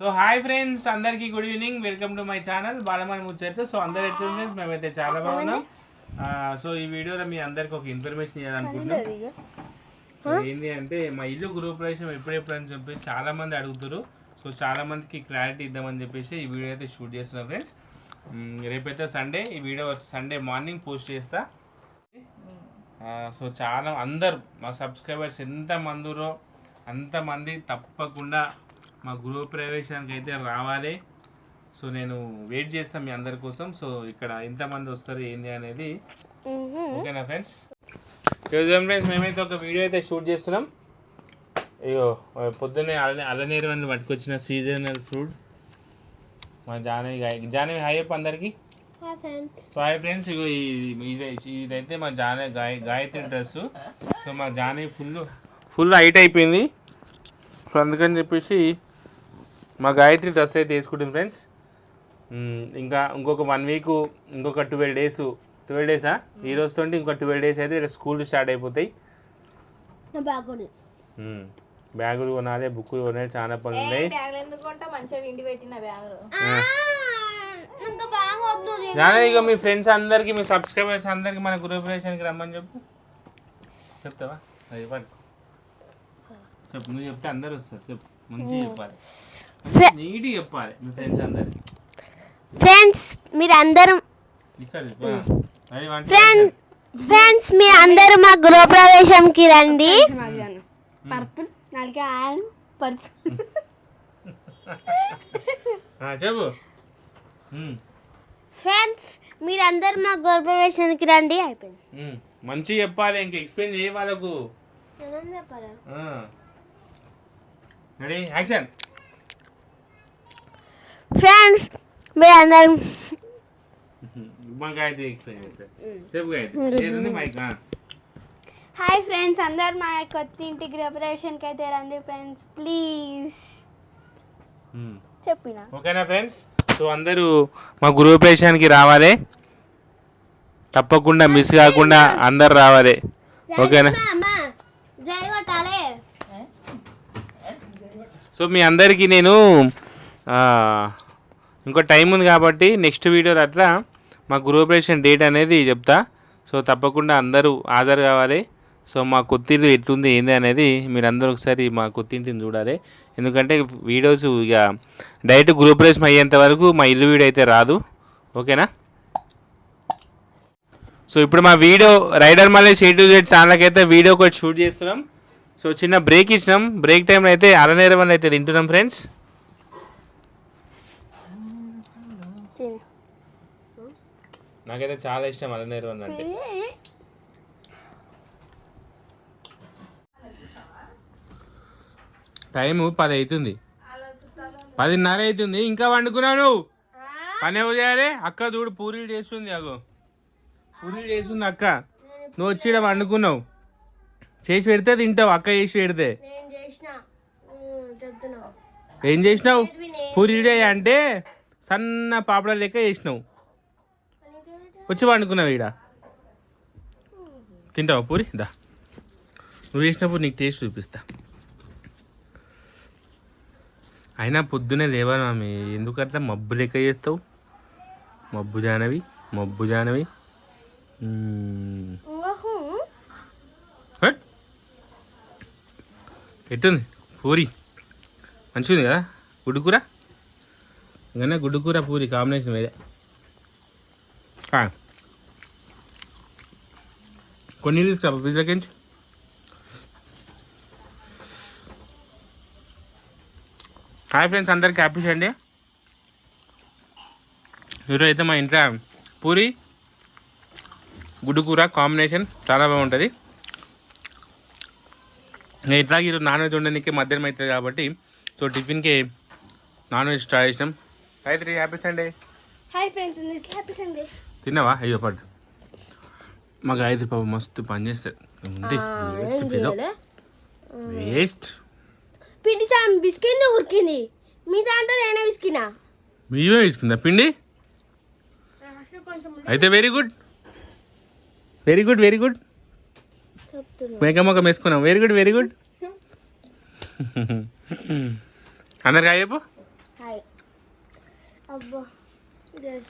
So hi friends అందరికీ good evening welcome to my channel Balamani ముచ్చట్లు so అందరు ఎట్లుంది ఫ్రెండ్స్ మేమైతే చాలా బాగున్నాం. సో ఈ వీడియోలో మీ అందరికి ఒక ఇన్ఫర్మేషన్ ఇవ్వాలనుకుంటున్నాం సో ఏంటి అంటే మా ఇల్లు గృహప్రవేశం ఎప్పుడెప్పుడు అని చెప్పేసి చాలా మంది అడుగుతారు సో చాలా మందికి క్లారిటీ ఇద్దామని చెప్పేసి ఈ వీడియో అయితే షూట్ చేస్తున్నాం ఫ్రెండ్స్ రేపైతే సండే ఈ వీడియో సండే మార్నింగ్ పోస్ట్ చేస్తా. సో చాలా అందరు మా సబ్స్క్రైబర్స్ ఎంత మందిరో అంతమంది తప్పకుండా మా గృహ ప్రవేశానికి అయితే రావాలి. సో నేను వెయిట్ చేస్తాను మీ అందరి కోసం. సో ఇక్కడ ఎంతమంది వస్తారు ఏంది అనేది. ఓకేనా ఫ్రెండ్స్? చూద్దాం ఫ్రెండ్స్ మేమైతే ఒక వీడియో అయితే షూట్ చేస్తున్నాం. అయ్యో పొద్దున్నే అల్ల అల్లనేరు అని పట్టుకొచ్చిన సీజనల్ ఫ్రూట్ మా జానవి జానవి హాయ్ చెప్పు అందరికి. సో హాయ్ ఫ్రెండ్స్ ఇగో ఇదైతే మా జాన గాయ గాయత్రి డ్రెస్ సో మా జానవి ఫుల్ ఫుల్ హైట్ అయిపోయింది. సో అందుకని చెప్పేసి మా గాయత్రి డ్రెస్ అయితే వేసుకుంటుంది ఫ్రెండ్స్. ఇంకా ఇంకొక వన్ వీక్ ఇంకొక ట్వెల్వ్ డేస్ ట్వెల్వ్ డేసా ఈ రోజుతో ఇంకొక ట్వెల్వ్ డేస్ అయితే స్కూల్ స్టార్ట్ అయిపోతాయి. బ్యాగులు. కొనాలి బుక్కులు కొనాలి చాలా పనులు ఉన్నాయి. బ్యాగులు ఎందుకు కొంటా మంచిగా విండి పెట్టిన బ్యాగులు. అంత బాగా వద్దు నానే ఇక మీ ఫ్రెండ్స్ అందరికి మీ సబ్స్క్రైబర్స్ అందరికి మన గృహప్రవేశానికి రమ్మని చెప్పు. చెప్తావా? అది పట్టుకో చెప్పు నువ్వు చెప్తే అందరు వస్తారు. చెప్పు మంచిగా చెప్పాలి. నీట్గా చెప్పాలి. మీ ఫ్రెండ్స్ అందరికి ఫ్రెండ్స్ మీరు అందరూ ఇక్కడ. చెప్పు ఆ. అది వంట ఫ్రెండ్ ఫ్రెండ్స్ మీ అందరూ మా గృహప్రవేశంకి రండి. పర్పుల్ నాలుగు ఆలు పర్పుల్ ఆ, చెప్పు. ఫ్రెండ్స్ మీరందరూ మా గృహప్రవేశానికి రండి. అయిపోయింది. మంచిగా చెప్పాలి ఇంక. ఎక్స్ప్లెయిన్ చేయ వాళ్ళకు. రెడీ యాక్షన్ ఫ్రెండ్స్ మీరందరూ మా గాయత్రి ఎక్స్ప్లెయిన్ చేస్తారు చెప్పు గాయత్రి ఏదుంది మైక్ ఆ. హాయ్ ఫ్రెండ్స్ అందరు మా కొత్త ఇంటి గృహప్రవేశానికి అయితే రండి ఫ్రెండ్స్ ప్లీజ్. చెప్పిన? ఓకేనా ఫ్రెండ్స్ సో అందరూ మా గృహప్రవేశానికి రావాలి. తప్పకుండా మిస్ కాకుండా అందరు రావాలి. ఓకేనా? సో మీ అందరికీ నేను ఆ, ఇంకో టైం ఉంది కాబట్టి నెక్స్ట్ వీడియోలో అట్లా మా గృహప్రవేశం డేట్ అనేది చెప్తా. సో తప్పకుండా అందరూ హాజరు కావాలి. సో మా కొత్తిల్లు ఎట్లుంది ఏంది అనేది మీరు అందరూ ఒకసారి మా కొత్తింటిని చూడాలి. ఎందుకంటే వీడియోస్ ఇక డైరెక్ట్ గృహప్రవేశం అయ్యేంత వరకు మా ఇల్లు వీడియో అయితే రాదు. ఓకేనా? సో ఇప్పుడు మా వీడియో రైడర్ మళ్ళీ షే టు జెడ్ ఛానల్కి అయితే వీడియో ఒకటి షూట్ చేస్తున్నాం. సో చిన్న బ్రేక్ ఇచ్చినాం. బ్రేక్ టైంలో అయితే అరనేరం అయితే తింటున్నాం ఫ్రెండ్స్ నాకైతే చాలా ఇష్టం అలనేరు అంటే. టైం పది అవుతుంది పదిన్నర అవుతుంది ఇంకా వండుకున్నావు నువ్వు పని ఎవరు చేయాలి? అక్క చూడు పూరీలు చేస్తుంది అగో. పూరీలు చేస్తుంది అక్క. నువ్వు వచ్చి వండుకున్నావు. చేసి పెడితే తింటావు అక్క చేసి పెడితే. ఏం చేసినావు? పూరీలు చేయ అంటే సన్న పాపడ లెక్క చేసినావు. వచ్చి వండుకున్నావు ఈడ. తింటావా పూరి? దా. నువ్వు చేసినప్పుడు నీకు టేస్ట్ చూపిస్తా. అయినా పొద్దునే లేవాలి మామి. ఎందుకట్లా మబ్బు లెక్క చేస్తావు? మబ్బు జానవి మబ్బు జానవి. హట్. ఎట్టుంది? పూరి. మంచిగా ఉంది కదా? గుడ్డు ఇంకా గుడ్డు కూర పూరి కాంబినేషన్ వేరే కొన్ని తీసుకురా ఫ్రిడ్జ్లోకి హాయ్ ఫ్రెండ్స్ అందరికి హ్యాపీ అండి. ఈరోజు అయితే మా ఇంట్లో పూరి గుడ్డు కూర కాంబినేషన్ చాలా బాగుంటుంది. నేను ఇట్లా ఈరోజు నాన్ వెజ్ ఉండడానికి మధ్యాహ్నం అవుతుంది కాబట్టి సో టిఫిన్కి నాన్ వెజ్ స్టార్ట్ చేసినాం. అయితే happy Sunday hi friends happy Sunday తిన్నావా? అయ్యో పట్టు. మా గాయత్రి పాప మస్తు పని చేస్తారు ఉంది. వేస్ట్ పిండి సాం బిస్కెట్ ఉరికింది మీ దాంట్లో నేనే విసికినా. మీవే తీసుకుందా పిండి? అయితే very good very good very good చెప్తున్నా. మేకమ్మకం వేసుకున్నాం. వెరీ గుడ్ వెరీ గుడ్ అందరికి చెప్పు అబ్బా